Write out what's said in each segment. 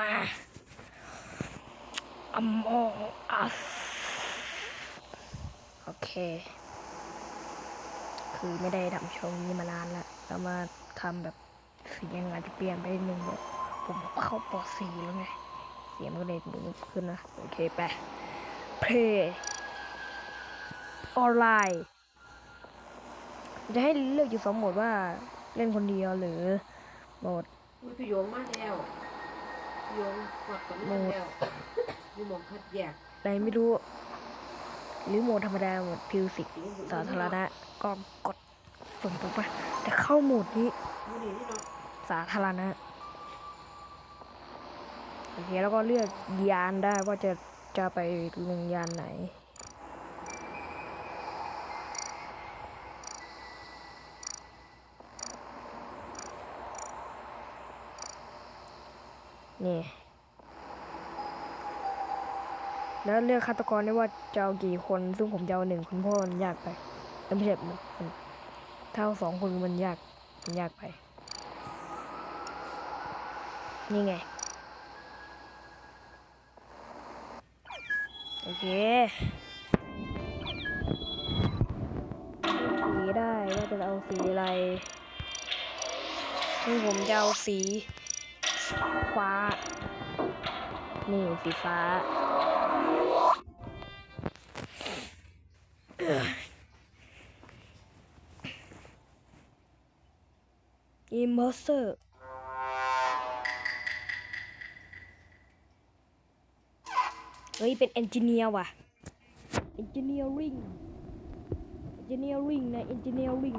มา Among Us โอเค คือไม่ได้ทำช่องนี้มานานแล้วแล้วมาทำแบบเสียงอาจจะเปลี่ยนไปนิดนึงแบบผมเข้าป .4 แล้วไง เสียงมันก็เลยดูขึ้นนะ โอเคไป Play ออนไลน์ จะให้เลือกอยู่สองโหมดว่าเล่นคนเดียวหรือโหมด อุ้ยพี่โยงมาแล้ว โยงหอดกับมันแล้วมีหมองคัดแยกอะไรไม่รู้ หรือโหมดธรรมดาโหมดพิวสิกสาธารณะก็กดส่งผมไปแต่เข้าโหมดนี้มื้อนี้นี่เนาะสาธารณะโอเคแล้วก็เลือกยานได้ว่าจะจะไปลงยานไหน นี่ แล้วเลือกฆาตกรได้ว่าจะเอากี่คน ซึ่งผมจะเอาหนึ่งคนเพราะมันยากไปเอ้ยไม่ใช่มันมันถ้าเอาสองคนมันยาก มันยากไป นี่ไง โอเคสีได้ว่าจะเอาสีอะไรซึ่งผมจะเอาสี ฟ้า นี่สีฟ้า อิมเมอร์เซอร์เฮ้ย เป็นเอนจิเนียร์ว่ะ เอนจิเนียริงเอนจิเนียริงนะเอนจิเนียริง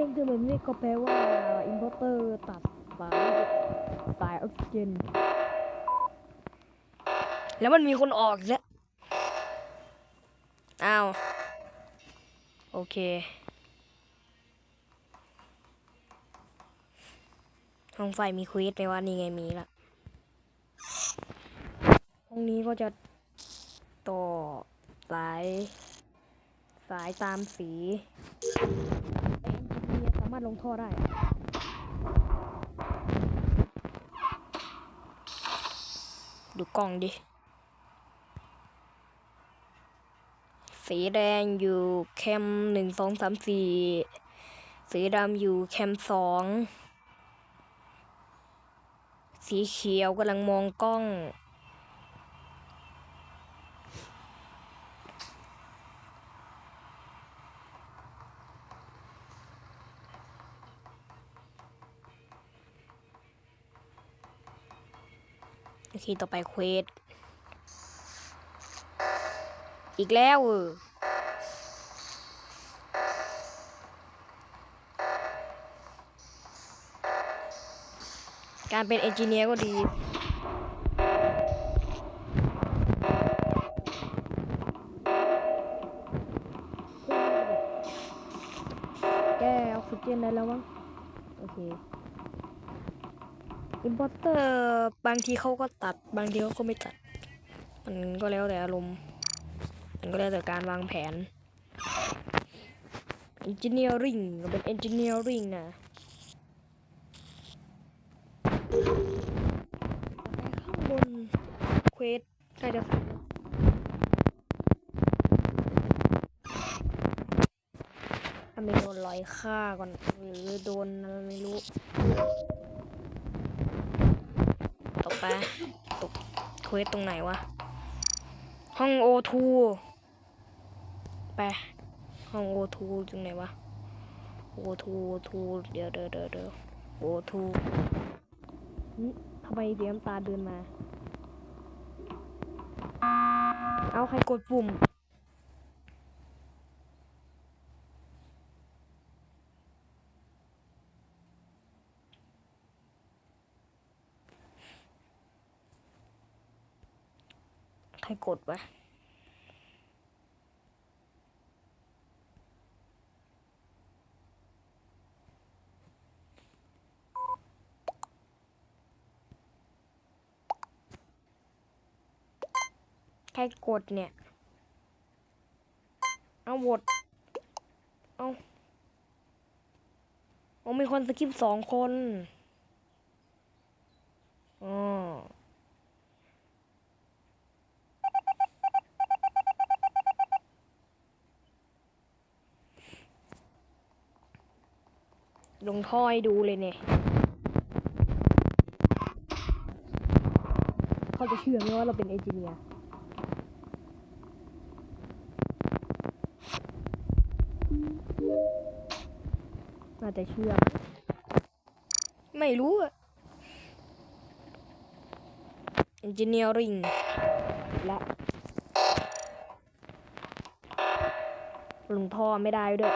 จ้งเตือนแบบนี้ก็แปลว่าอินพอร์เตอร์ตัดสายสายออกซิเจน แล้วมันมีคนออกอีกแล้วอ้าว โอเค ห้องไฟมีควีสไหมว่านี่ไงมีละห้องนี้ก็จะต่อสาย สายตามสีารถลงท่อได้ดูกล้องดิสีแดงอยู่แคมหนึ่งสองสามสี่สีดำอยู่แคมสองสีเขียวกำลังมองกล้อง โอเคต่อไปเควส อีกแล้วเออการเป็นเอนจิเนียร์ก็ดีแก้ออกซิเจนได้แล้วมั้งโอเค อินพอร์เตอร์บางทีเขาก็ตัดบางทีเขาก็ไม่ตัด มันก็แล้วแต่อารมณ์ มันก็แล้วแต่การวางแผน engineering เป็น engineering นะข้างบนเควสใกล้จะเสร็จแล้วถ้าไม่โดนลอยฆ่าก่อนหรือโดนอะไรไม่รู้ ไปตกเควสตรงไหนวะ ห้องโอทูไปห้องโอทูตรงไหนวะโอทูโอทูเดี๋ยวเดี๋ยวเดี๋ยวเดี๋ยวโอทูทำไมเดียมตาเดินมา เอาใครกดปุ่ม กดไปใครกดเนี่ย เอาบทเอาโอ้มีคนสกิปสองคน อ๋อ ลงท่อให้ดูเลยเนี่ย เขาจะเชื่อไหมว่าเราเป็นเอนจิเนียร์น่าจะเชื่อ ไม่รู้อะ engineering และลงท่อไม่ได้ด้วย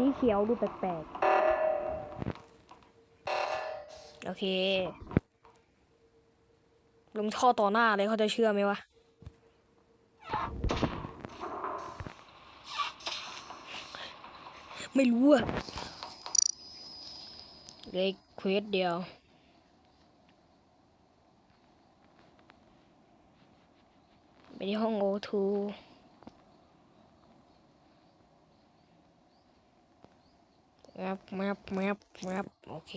สีเขียวดูแปลกๆ โอเค ลงท่อต่อหน้าเลยเขาจะเชื่อไหมวะ ไม่รู้อะเลยเควสเดียวไปที่ห้องโอทู แมปแมปแมปแมปโอเค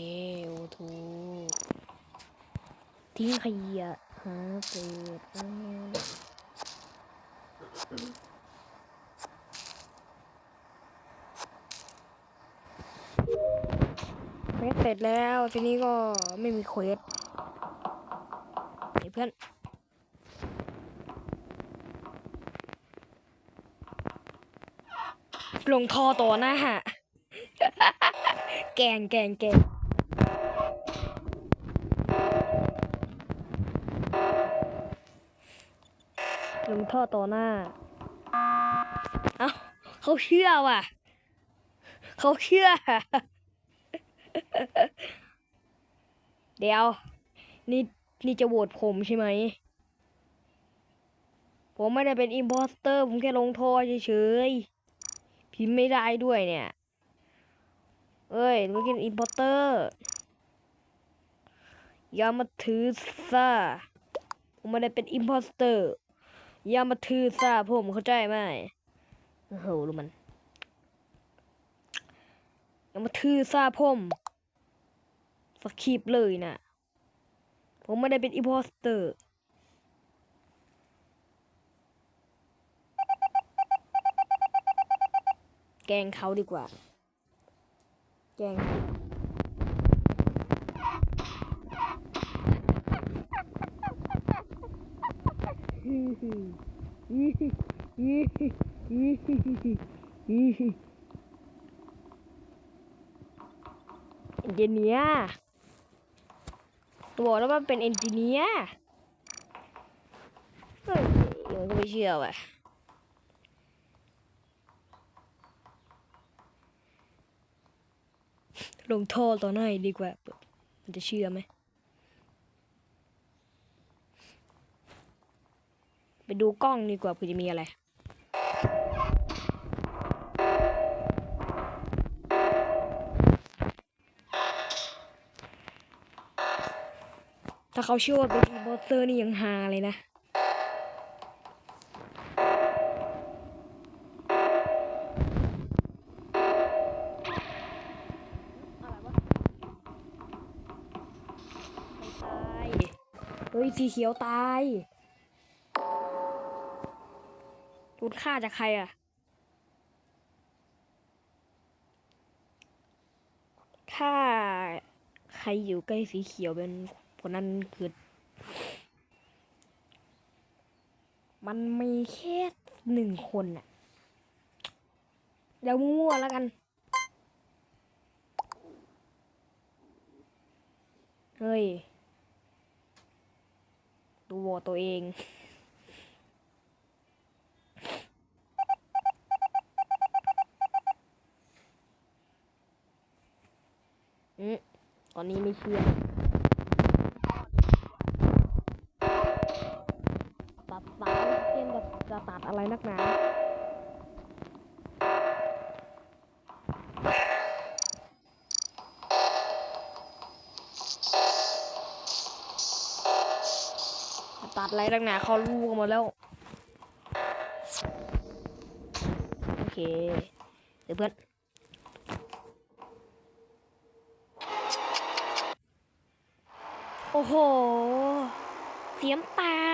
โอทูทิ้งขยะหาเปิดเอาเควสเสร็จแล้วทีนี้ก็ไม่มีเควสเฮ้ยเพื่อนลงท่อต่อหน้า แกงแกงแกงลงท่อต่อหน้า เอ้าเขาเชื่อว่ะ เขาเชื่อ เดี๋ยว นี่นี่จะโหวตผมใช่ไหม ผมไม่ได้เป็นอิมพอสเตอร์ ผมแค่ลงท่อเฉยๆพิมพ์ไม่ได้ด้วยเนี่ย เอ้ยหนูเป็นอินพอร์เตอร์ อย่ามาถือซาผมไม่ได้เป็นอินพอร์เตอร์ อย่ามาถือซาผมเข้าใจไหมโอ้โหรู้มัน อย่ามาถือซาผมสคริปเลยนะ ผมไม่ได้เป็นอินพอร์เตอร์แกงเขาดีกว่า กงเขาเอนจิเนียร์บอกแล้วว่าเป็นเอนจิเนียร์เฮ้ยมันก็ไม่เชื่อว่ะ ลงท่อต่อหน้าดีกว่า มันจะเชื่อไหม ไปดูกล้องดีกว่าเผื่อจะมีอะไรถ้าเขาเชื่อว่าเป็นอีโมเตอร์นี่ยังฮาเลยนะ เฮ้ยสีเขียวตายโดนฆ่าจากใครอะ ถ้าใครอยู่ใกล้สีเขียวเป็นคนนั้นคือ มันมีแค่หนึ่งคนน่ะ เดี๋ยวมั่วแล้วกัน เฮ้ย ตัวตัวเองอืมตอนนี้ไม่เชื่อตัดอะไรนักหนา ตัดอะไรนักหนาเขาลูกันหมดแล้ว โอเคเดี๋ยวเพื่อนโอ้โห เสียมตา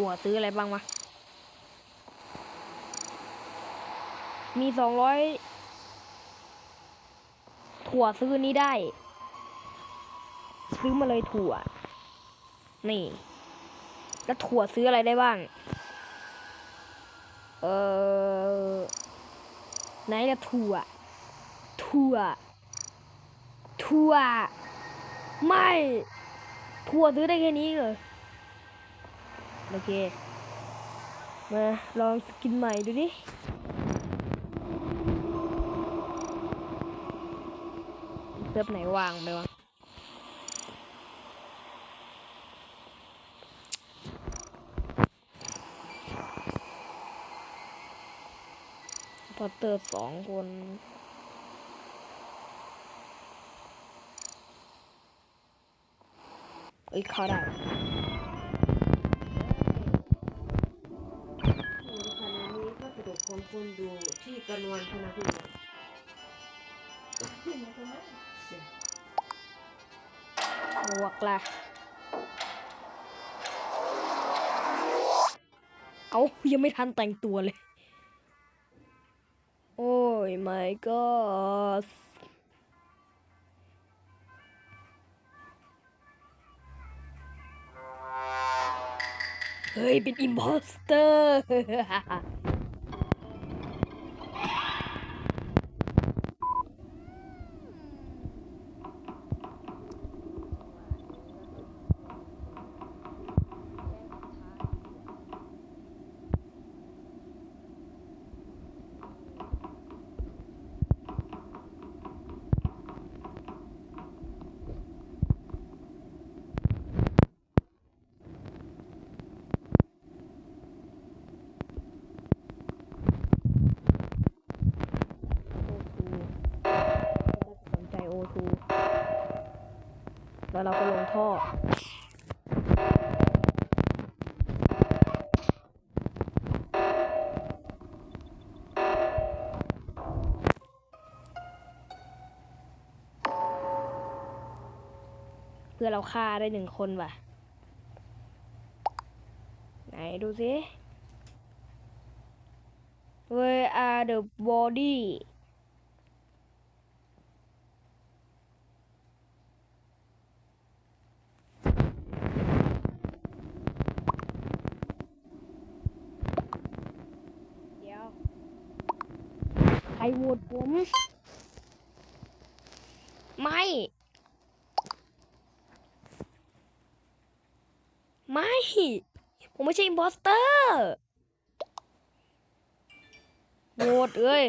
ถั่วซื้ออะไรบ้างวะ มีสองร้อยถั่วซื้อนี้ได้ ซื้อมาเลยถั่ว นี่ แล้วถั่วซื้ออะไรได้บ้าง เออไหนละถั่ว ถั่ว ถั่ว ไม่ ถั่วซื้อได้แค่นี้เหรอ โอเค มาลองสกินใหม่ดูดิ เซิร์ฟไหนวางไปวะพอเตอร์สองคนเอ้ยเขาได้ คุณอยู่ที่กระนวนพนักงานหมวกละเอายังไม่ทันแต่งตัวเลย โอ้ย my god เฮ้ย เป็นอิมพอสเตอร์ สนใจโอทู แล้วเราก็ลงท่อ เพื่อเราฆ่าได้หนึ่งคนว่ะ ไหนดูสิ Where are the body เดี๋ยว ใครโหวตผม ไม่ ไม่ ผมไม่ใช่อิมพอสเตอร์โหวตเอ้ย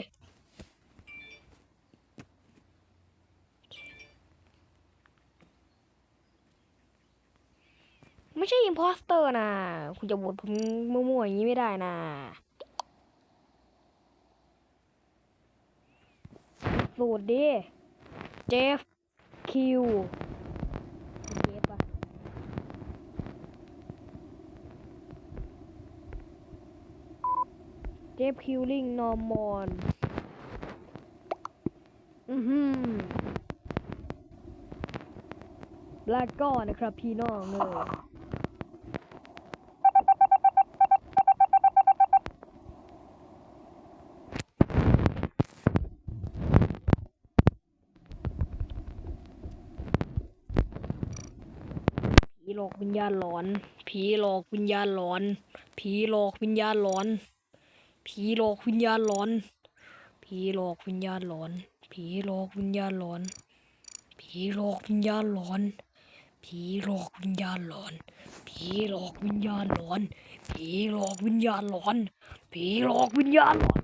ไม่ใช่อิมพอสเตอร์นะ คุณจะโหวตผมมั่วๆอย่างนี้ไม่ได้นะ สูตรดิเจฟคิวเจฟอะเจฟคิวลิงนอร์มอนอือหือแล้วก็นะครับพี่น้องเลย หลอกวิญญาณหลอน ผีหลอกวิญญาณหลอน ผีหลอกวิญญาณหลอน ผีหลอกวิญญาณหลอน ผีหลอกวิญญาณหลอน ผีหลอกวิญญาณหลอน ผีหลอกวิญญาณหลอน ผีหลอกวิญญาณหลอน ผีหลอกวิญญาณหลอน ผีหลอกวิญญาณหลอน ผีหลอกวิญญาณหลอน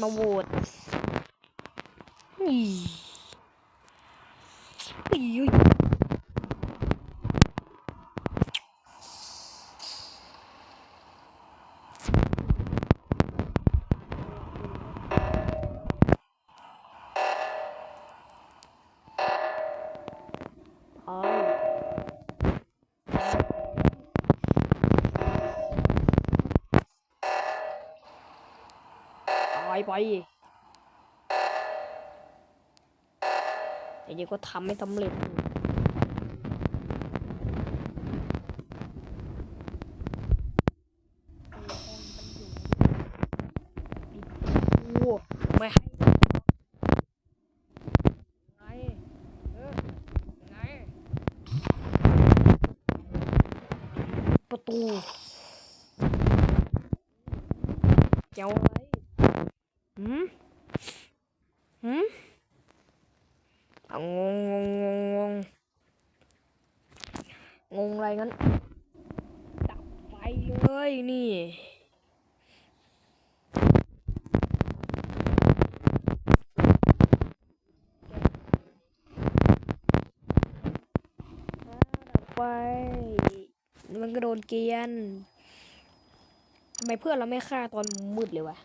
มาโหวต กว่าอีกแต่เดี๋ก็ทำไม่สำเร็จไม่ให้ประตูเจ้า นี่อ่าดับไฟมันก็โดนเกรียนทำไมเพื่อนเราไม่ฆ่าตอนมืดเลยวะ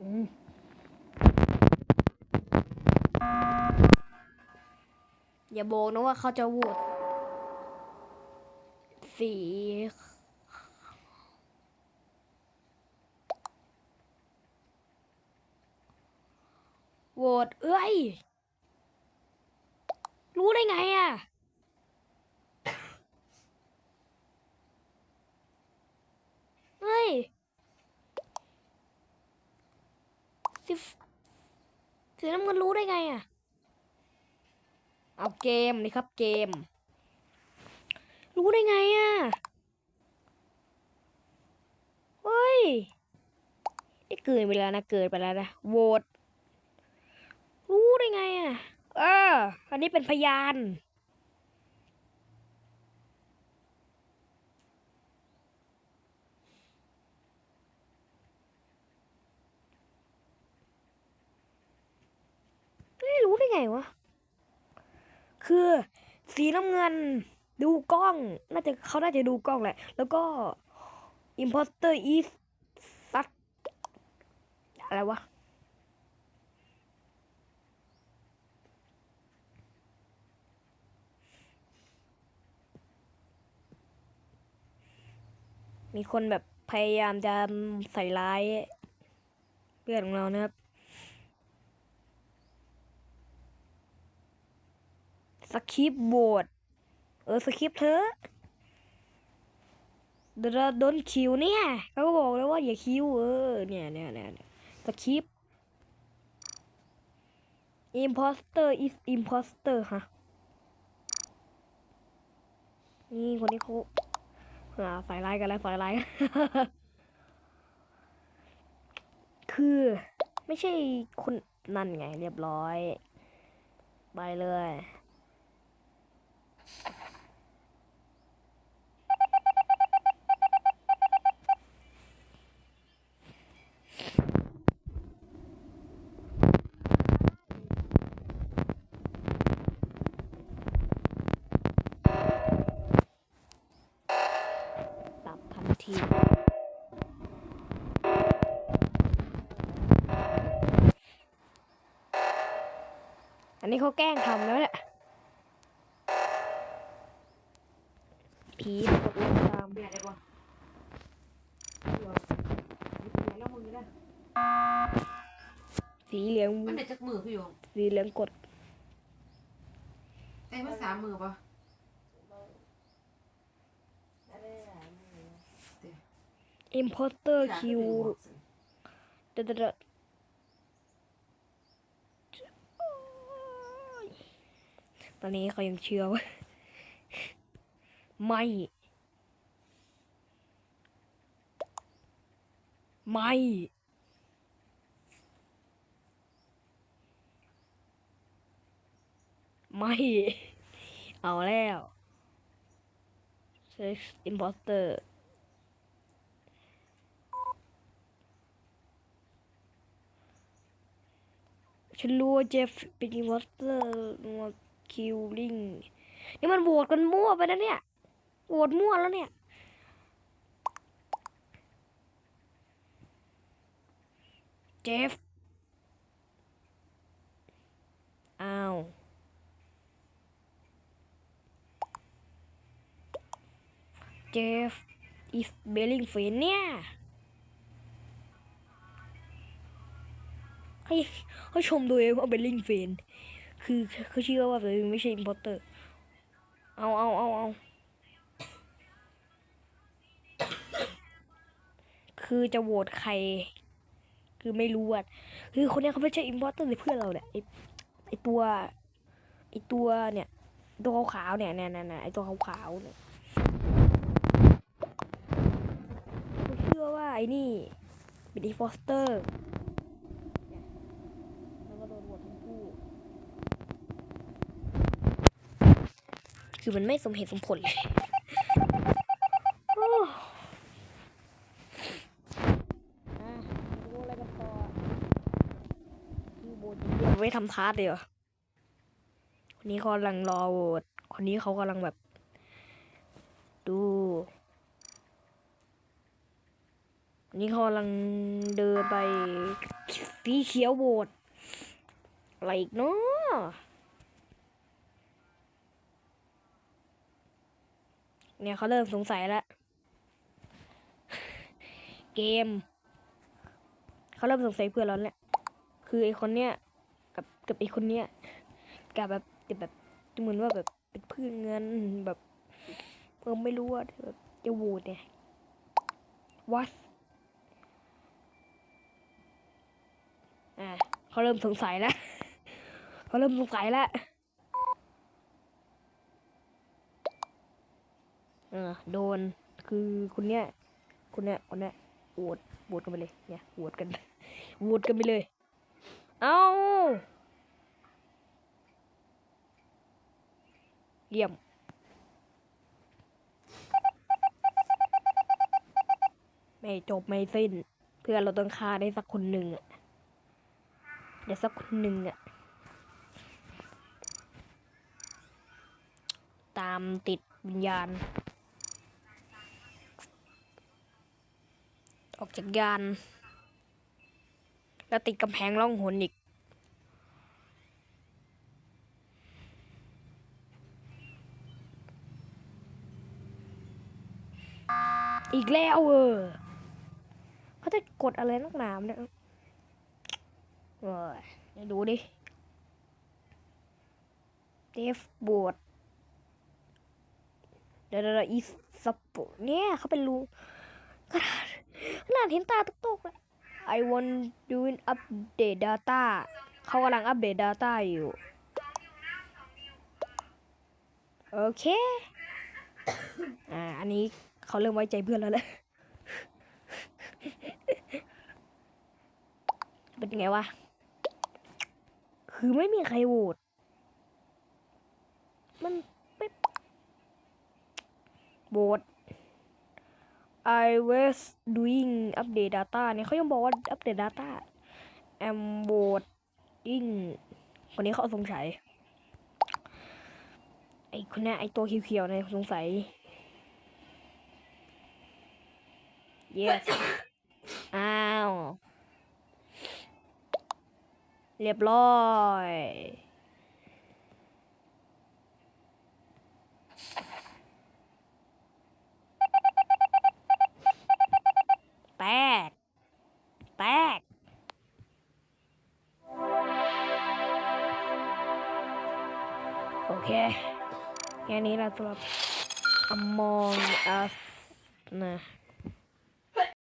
อืมอย่าบอกนะว่าเขาจะโหวต สีโหวตเอ้ย รู้ได้ไงอะ เฮ้ยสีสีน้ำเงินรู้ได้ไงอะ เอาเกมนี่ครับเกม รู้ได้ไงอะ เฮ้ยนี่เกินไปแล้วนะ เกินไปแล้วนะ โหวต รู้ได้ไงอะ เออ อันนี้เป็นพยาน ไม่รู้ได้ไงวะ คือสีน้ำเงิน ดูกล้อง น่าจะเขาน่าจะดูกล้องแหละ แล้วก็ imposter is ซัดอะไรวะมีคนแบบพยายามจะใส่ร้ายเพื่อนของเรานะครับสคริปต์บด เออสคริปเธอเดี๋ยวโดนคิวเนี่ยเขาก็บอกแล้วว่าอย่าคิวเออเนี่ยเนี่ยเนี่ยเนี่ยสคริปต์ imposter is imposter ฮะนี่คนนี้เขาหาฝ่ายร้ายกันแล้วฝ่ายร้ายคือไม่ใช่คนนั่นไงเรียบร้อย ไปเลย นนี้เขาแกล้งทำแล้วแหละผีตกลงตามสีเหลืองมันเด็ดจากมือพี่โยงสีเหลืองกดไอ้ภาษามือปะอิมพอสเตอร์คิวเดด ตอนนี้เขายังเชื่อว่าไม่ ไม่ ไม่ เอาแล้ว Sex Imposter ฉันรู้ว่าเจฟเป็นอิมพอสเตอร์ คิวลิงนี่มันโหวตกันมั่วไปนะเนี่ยโหวตมั่วแล้วเนี่ยเจฟอ้าวเจฟอีสเบลลิงเฟนเนี่ยให้ให้ชมตัวเองว่าเบลลิงเฟน คือเขาเชื่อว่าตัวเองไม่ใช่อิมพอร์เตอร์ เอาเอาเอาเอาคือจะโหวตใคร คือไม่รู้อะคือคนนี้เขาไม่ใช่อิมพอร์เตอร์เลยเพื่อนเราเนี่ยไอไอตัวไอตัวเนี่ยตัวขาวๆเนี่ยเนี่ยเนี่ยไอตัวขาวๆเนี่ยเขาเชื่อว่าไอ้นี่เป็นอิมพอร์เตอร์เนี่ยแล้วก็โดนโหวตทั้งคู่ คือมันไม่สมเหตุสมผลเลยโอ้อะมาดูอะไรกันต่อคือโหวตอย่างเดียวไม่ทำทาร์ดเลยเหรอคนนี้เขากำลังรอโหวตคนนี้เขากำลังแบบ ดูอันนี้เขากำลังเดินไปสีเขียวโหวตอะไรอีกเนาะ เนี่ยเขาเริ่มสงสัยแล้วเกม เขาเริ่มสงสัยเพื่อนแล้วแหละคือไอคนเนี้ยกับกับไอคนเนี้ยกับแบบจะแบบเหมือนว่าแบบเป็นเพื่อนเงินแบบเพิ่มไม่รู้ว่าแบบจะโหวตเนี่ยวัดอ่าเขาเริ่มสงสัยแล้วเขาเริ่มสงสัยแล้ว เออโดนคือคนเนี้ยคนเนี้ยคนเนี้ยโหวตโหวตกันไปเลยเนี่ยโหวตกันโหวตกันไปเลย เอาเยี่ยมไม่จบไม่สิ้น เพื่อนเราต้องฆ่าได้สักคนหนึ่งอะเดี๋ยวสักคนหนึ่งอะตามติดวิญญาณ ออกจากยาน แล้วติดกำแพงล่องหนอีก อีกแล้วเออเขาจะกดอะไรนักหนามเนี่ยเอ้ยเดี๋ยวดูดิเดฟบวดเดี๋ยวเดี๋ยวอีสปเนี่ยเขาเป็นรู ขนาดขนาดเห็นตาตุกๆเลย I want doing update data เขากำลังอัปเดต data อยู่ โอเค อ่า อันนี้เขาเริ่มไว้ใจเพื่อนแล้วแหละ เป็นไงวะ คือไม่มีใครโหวต มันไม่โหวต I was doing update data เนี่ยเขายังบอกว่าอัปเดต data am voting คนนี้เขาสงสัย ไอ้คนนี้ไอ้ตัวเขียวๆเนี่ยสงสัย yes อ้าว เรียบร้อย แตก แตก โอเค แค่นี้แหละสำหรับ Among Us นะ